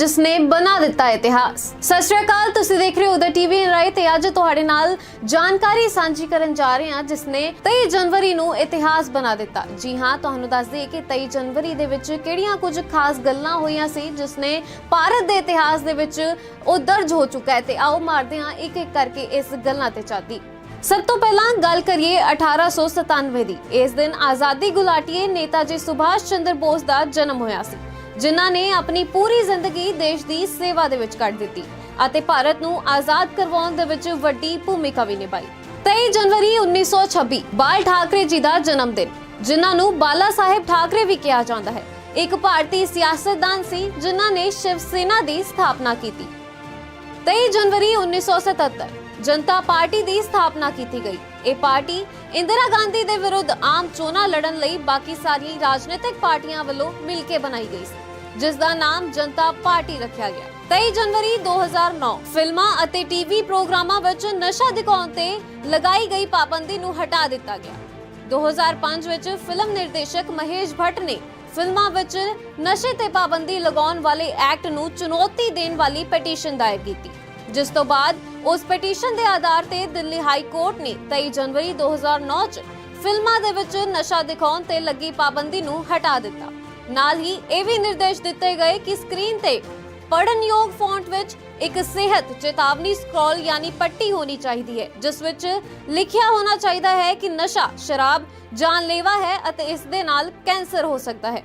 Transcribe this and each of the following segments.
ਜਿਸ ਨੇ ਬਣਾ ਦਿੱਤਾ ਇਤਿਹਾਸ। ਸਤਿ ਸ਼੍ਰੀ ਅਕਾਲ, ਤੁਸੀਂ ਦੇਖ ਰਹੇ ਹੋ ਦਾ ਟੀਵੀ ਰਾਈ ਤੇ ਅੱਜ ਤੁਹਾਡੇ ਨਾਲ ਜਾਣਕਾਰੀ ਸਾਂਝੀ ਕਰਨ ਜਾ ਰਹੇ ਹਾਂ ਜਿਸ ਨੇ 23 ਜਨਵਰੀ ਨੂੰ ਇਤਿਹਾਸ ਬਣਾ ਦਿੱਤਾ। ਜੀ ਹਾਂ, ਤੁਹਾਨੂੰ ਦੱਸ ਦਈਏ ਕਿ 23 ਜਨਵਰੀ ਦੇ ਵਿੱਚ ਕਿਹੜੀਆਂ ਕੁਝ ਖਾਸ ਗੱਲਾਂ ਹੋਈਆਂ ਸੀ ਜਿਸ ਨੇ ਭਾਰਤ ਦੇ ਇਤਿਹਾਸ ਦੇ ਵਿੱਚ ਉਹ ਦਰਜ ਹੋ ਚੁੱਕਾ ਹੈ ਤੇ ਆਓ ਮਾਰਦੇ ਹਾਂ ਇੱਕ ਇੱਕ ਕਰਕੇ ਇਸ ਗੱਲਾਂ ਤੇ ਚਾਦੀ। ਸਭ ਤੋਂ ਪਹਿਲਾਂ ਗੱਲ ਕਰੀਏ 1897 ਦੀ। ਇਸ ਦਿਨ ਆਜ਼ਾਦੀ ਗੁਲਾਟੀਏ ਨੇਤਾ ਜੀ ਸੁਭਾਸ਼ ਚੰਦਰ ਬੋਸ ਦਾ ਜਨਮ ਹੋਇਆ ਸੀ। ਜਿਨ੍ਹਾਂ ਨੇ ਆਪਣੀ ਪੂਰੀ ਜ਼ਿੰਦਗੀ ਦੇਸ਼ ਦੀ ਸੇਵਾ ਦੇ ਵਿੱਚ ਕੱਢ ਦਿੱਤੀ ਅਤੇ ਭਾਰਤ ਨੂੰ ਆਜ਼ਾਦ ਕਰਵਾਉਣ ਦੇ ਵਿੱਚ ਵੱਡੀ ਭੂਮਿਕਾ ਵੀ ਨਿਭਾਈ। 23 ਜਨਵਰੀ 1926 ਬਾਲ ਠਾਕਰੇ ਜੀ ਦਾ ਜਨਮ ਦਿਨ, ਜਿਨ੍ਹਾਂ ਨੂੰ ਬਾਲਾ ਸਾਹਿਬ ਠਾਕਰੇ ਵੀ ਕਿਹਾ ਜਾਂਦਾ ਹੈ। ਇੱਕ ਭਾਰਤੀ ਸਿਆਸਤਦਾਨ ਸੀ, ਜਿਨ੍ਹਾਂ ਨੇ ਸ਼ਿਵ ਸੈਨਾ ਦੀ ਸਥਾਪਨਾ ਕੀਤੀ। 23 ਜਨਵਰੀ 1977 ਜਨਤਾ ਪਾਰਟੀ ਦੀ ਸਥਾਪਨਾ ਕੀਤੀ ਗਈ। ਇਹ ਪਾਰਟੀ ਇੰਦਰਾ ਗਾਂਧੀ ਦੇ ਵਿਰੁੱਧ ਆਮ ਚੋਣਾਂ ਲੜਨ ਲਈ ਬਾਕੀ ਸਾਰੀਆਂ ਰਾਜਨੀਤਿਕ ਪਾਰਟੀਆਂ ਵੱਲੋਂ ਮਿਲ ਕੇ ਬਣਾਈ ਗਈ ਸੀ। ਜਿਸ ਦਾ ਨਾਮ ਜਨਤਾ ਪਾਰਟੀ ਰੱਖਿਆ ਗਿਆ। 23 ਜਨਵਰੀ 2009 ਫਿਲਮਾਂ ਅਤੇ ਟੀਵੀ ਪ੍ਰੋਗਰਾਮਾਂ ਵਿੱਚ ਨਸ਼ਾ ਦਿਖਾਉਣ ਤੇ ਲਗਾਈ ਗਈ ਪਾਬੰਦੀ ਨੂੰ ਹਟਾ ਦਿੱਤਾ ਗਿਆ। 2005 ਵਿੱਚ ਫਿਲਮ ਨਿਰਦੇਸ਼ਕ ਮਹੇਸ਼ ਭੱਟ ਨੇ ਫਿਲਮਾਂ ਵਿੱਚ ਨਸ਼ੇ ਤੇ ਪਾਬੰਦੀ ਲਗਾਉਣ ਵਾਲੇ ਐਕਟ ਨੂੰ ਚੁਣੌਤੀ ਦੇਣ ਵਾਲੀ ਪਟੀਸ਼ਨ ਦਾਇਰ ਕੀਤੀ। ਜਿਸ ਤੋਂ ਬਾਅਦ ਉਸ ਪਟੀਸ਼ਨ ਦੇ ਆਧਾਰ ਤੇ ਦਿੱਲੀ ਹਾਈ ਕੋਰਟ ਨੇ 23 ਜਨਵਰੀ 2009 ਚ ਫਿਲਮਾਂ ਦੇ ਵਿੱਚ ਨਸ਼ਾ ਦਿਖਾਉਣ ਤੇ ਲੱਗੀ ਪਾਬੰਦੀ ਨੂੰ ਹਟਾ ਦਿੱਤਾ। ਨਾਲ ਹੀ ਇਹ ਵੀ ਨਿਰਦੇਸ਼ ਦਿੱਤੇ ਗਏ ਕਿ ਸਕਰੀਨ ਤੇ ਪੜਨਯੋਗ ਫੌਂਟ ਵਿੱਚ ਇੱਕ ਸਿਹਤ ਚੇਤਾਵਨੀ ਸਕਰੋਲ ਯਾਨੀ ਪੱਟੀ ਹੋਣੀ ਚਾਹੀਦੀ ਹੈ, ਜਿਸ ਵਿੱਚ ਲਿਖਿਆ ਹੋਣਾ ਚਾਹੀਦਾ ਹੈ ਕਿ ਨਸ਼ਾ, ਸ਼ਰਾਬ, ਜਾਨਲੇਵਾ ਹੈ ਅਤੇ ਇਸ ਦੇ ਨਾਲ ਕੈਂਸਰ ਹੋ ਸਕਦਾ ਹੈ।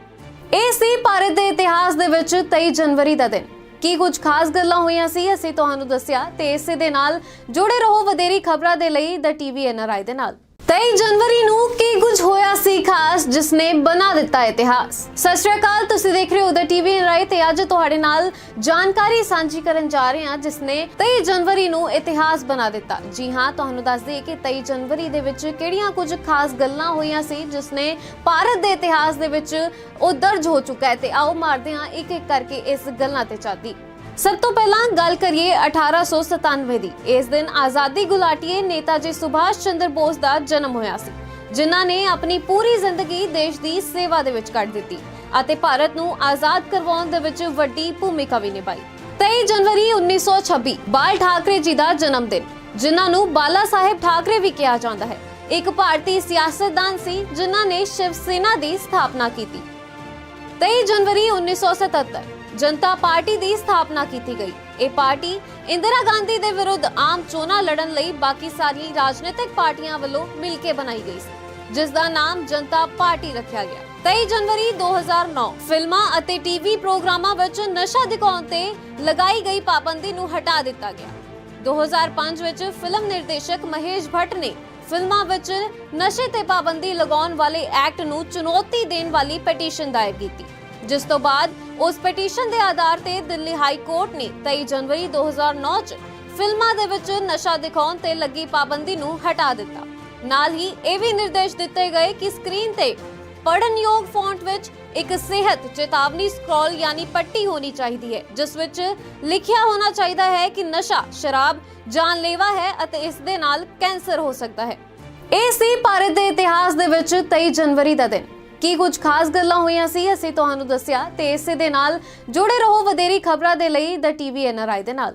ਇਹ ਸੀ ਭਾਰਤ ਦੇ ਇਤਿਹਾਸ ਦੇ ਵਿੱਚ 23 ਜਨਵਰੀ ਦਾ ਦਿਨ। ਕੀ ਕੁਝ ਖਾਸ ਗੱਲਾਂ ਹੋਈਆਂ ਸੀ, ਅਸੀਂ ਤੁਹਾਨੂੰ ਦੱਸਿਆ ਤੇ ਇਸੇ ਦੇ ਨਾਲ ਜੁੜੇ ਰਹੋ ਵਧੇਰੀ ਖਬਰਾਂ ਦੇ ਲਈ ਦਾ ਟੀਵੀ ਐਨਆਰਆਈ ਦੇ ਨਾਲ। 23 ਜਨਵਰੀ ਨੂੰ ਕੀ ਕੁਝ ਹੋਇਆ ਸੀ ਖਾਸ ਜਿਸ ਨੇ ਬਣਾ ਦਿੱਤਾ ਇਤਿਹਾਸ? ਸਤਿ ਸ਼੍ਰੀ ਅਕਾਲ, ਤੁਸੀਂ ਦੇਖ ਰਹੇ ਹੋ ਦਾ ਟੀਵੀ ਐਨਆਰਆਈ ਤੇ ਅੱਜ ਤੁਹਾਡੇ ਨਾਲ ਜਾਣਕਾਰੀ ਸਾਂਝੀ ਕਰਨ ਜਾ ਰਹੇ ਹਾਂ ਜਿਸ ਨੇ 23 ਜਨਵਰੀ ਨੂੰ ਇਤਿਹਾਸ ਬਣਾ ਦਿੱਤਾ। ਜੀ ਹਾਂ, ਤੁਹਾਨੂੰ ਦੱਸ ਦਈਏ ਕਿ 23 ਜਨਵਰੀ ਦੇ ਵਿੱਚ ਕਿਹੜੀਆਂ ਕੁਝ ਖਾਸ ਗੱਲਾਂ ਹੋਈਆਂ ਸੀ ਜਿਸ ਨੇ ਭਾਰਤ ਦੇ ਇਤਿਹਾਸ ਦੇ ਵਿੱਚ ਉਹ ਦਰਜ ਹੋ ਚੁੱਕਾ ਹੈ ਤੇ ਆਓ ਮਾਰਦੇ ਹਾਂ ਇੱਕ ਇੱਕ ਕਰਕੇ ਇਸ ਗੱਲਾਂ ਤੇ ਚਾਦੀ ਸਭ ਤੋਂ ਪਹਿਲਾਂ ਗੱਲ ਕਰੀਏ 1897 ਦੀ। ਇਸ ਦਿਨ ਆਜ਼ਾਦੀ ਗੁਲਾਟੀਏ ਨੇਤਾ ਜੀ ਸੁਭਾਸ਼ ਚੰਦਰ ਬੋਸ ਦਾ ਜਨਮ ਹੋਇਆ ਸੀ, ਜਿਨ੍ਹਾਂ ਨੇ ਆਪਣੀ ਪੂਰੀ ਜ਼ਿੰਦਗੀ ਦੇਸ਼ ਦੀ ਸੇਵਾ ਦੇ ਵਿੱਚ ਕੱਢ ਦਿੱਤੀ ਅਤੇ ਭਾਰਤ ਨੂੰ ਆਜ਼ਾਦ ਕਰਵਾਉਣ ਦੇ ਵਿੱਚ ਵੱਡੀ ਭੂਮਿਕਾ ਵੀ ਨਿਭਾਈ। 23 ਜਨਵਰੀ 1926 ਬਾਲ ਠਾਕਰੇ ਜੀ ਦਾ ਜਨਮ ਦਿਨ, ਜਿਨ੍ਹਾਂ ਨੂੰ ਬਾਲਾ ਸਾਹਿਬ ਠਾਕਰੇ ਵੀ ਕਿਹਾ ਜਾਂਦਾ ਹੈ। ਇੱਕ ਭਾਰਤੀ ਸਿਆਸਤਦਾਨ ਸੀ, ਜਿਨ੍ਹਾਂ ਨੇ ਸ਼ਿਵ ਸੈਨਾ ਦੀ ਸਥਾਪਨਾ ਕੀਤੀ। 23 ਜਨਵਰੀ 1977 ਜਨਤਾ ਪਾਰਟੀ ਦੀ ਸਥਾਪਨਾ ਕੀਤੀ ਗਈ। ਇਹ ਪਾਰਟੀ ਇੰਦਰਾ ਗਾਂਧੀ ਦੇ ਵਿਰੁੱਧ ਆਮ ਚੋਣਾਂ ਲੜਨ ਲਈ ਬਾਕੀ ਸਾਰੀਆਂ ਰਾਜਨੀਤਿਕ ਪਾਰਟੀਆਂ ਵੱਲੋਂ ਮਿਲ ਕੇ ਬਣਾਈ ਗਈ ਸੀ, ਜਿਸ ਦਾ ਨਾਮ ਜਨਤਾ ਪਾਰਟੀ ਰੱਖਿਆ ਗਿਆ। 23 ਜਨਵਰੀ 2009 ਫਿਲਮਾਂ ਅਤੇ ਟੀਵੀ ਪ੍ਰੋਗਰਾਮਾਂ ਵਿੱਚ ਨਸ਼ਾ ਦਿਖਾਉਣ ਤੇ ਲਗਾਈ ਗਈ ਪਾਬੰਦੀ ਨੂੰ ਹਟਾ ਦਿੱਤਾ ਗਿਆ। 2005 ਵਿੱਚ ਫਿਲਮ ਨਿਰਦੇਸ਼ਕ ਮਹੇਸ਼ ਭੱਟ ਨੇ ਫਿਲਮਾਂ ਵਿੱਚ ਨਸ਼ੇ ਤੇ ਪਾਬੰਦੀ ਲਗਾਉਣ ਵਾਲੇ ਐਕਟ ਨੂੰ ਚੁਣੌਤੀ ਦੇਣ ਵਾਲੀ ਪਟੀਸ਼ਨ ਦਾਇਰ ਕੀਤੀ, ਜਿਸ ਤੋਂ ਬਾਅਦ ਉਸ ਪਟੀਸ਼ਨ ਦੇ ਆਧਾਰ ਤੇ ਦਿੱਲੀ ਹਾਈ ਕੋਰਟ ਨੇ 23 ਜਨਵਰੀ 2009 ਚ ਫਿਲਮਾਂ ਦੇ ਵਿੱਚ ਨਸ਼ਾ ਦਿਖਾਉਣ ਤੇ ਲੱਗੀ ਪਾਬੰਦੀ ਨੂੰ ਹਟਾ ਦਿੱਤਾ। ਨਾਲ ਹੀ ਇਹ ਵੀ ਨਿਰਦੇਸ਼ ਦਿੱਤੇ ਗਏ ਕਿ ਸਕਰੀਨ ਤੇ ਪੜਨਯੋਗ ਫੌਂਟ ਵਿੱਚ ਇੱਕ ਸਿਹਤ ਚੇਤਾਵਨੀ ਸਕਰੋਲ ਯਾਨੀ ਪੱਟੀ ਹੋਣੀ ਚਾਹੀਦੀ ਹੈ, ਜਿਸ ਵਿੱਚ ਲਿਖਿਆ ਹੋਣਾ ਚਾਹੀਦਾ ਹੈ ਕਿ ਨਸ਼ਾ ਸ਼ਰਾਬ, ਜਾਨਲੇਵਾ ਹੈ ਅਤੇ ਇਸ ਦੇ ਨਾਲ ਕੈਂਸਰ ਹੋ ਸਕਦਾ ਹੈ। ਇਹ ਸੀ ਭਾਰਤ ਦੇ ਇਤਿਹਾਸ ਦੇ ਵਿੱਚ 23 ਜਨਵਰੀ ਦਾ ਦਿਨ। ਕੀ ਕੁਝ ਖਾਸ ਗੱਲਾਂ ਹੋਈਆਂ ਸੀ, ਅਸੀਂ ਤੁਹਾਨੂੰ ਦੱਸਿਆ ਤੇ ਇਸੇ ਦੇ ਨਾਲ ਜੁੜੇ ਰਹੋ ਵਧੇਰੀ ਖਬਰਾਂ ਦੇ ਲਈ ਦਾ ਟੀਵੀ ਐਨਆਰਆਈ ਦੇ ਨਾਲ।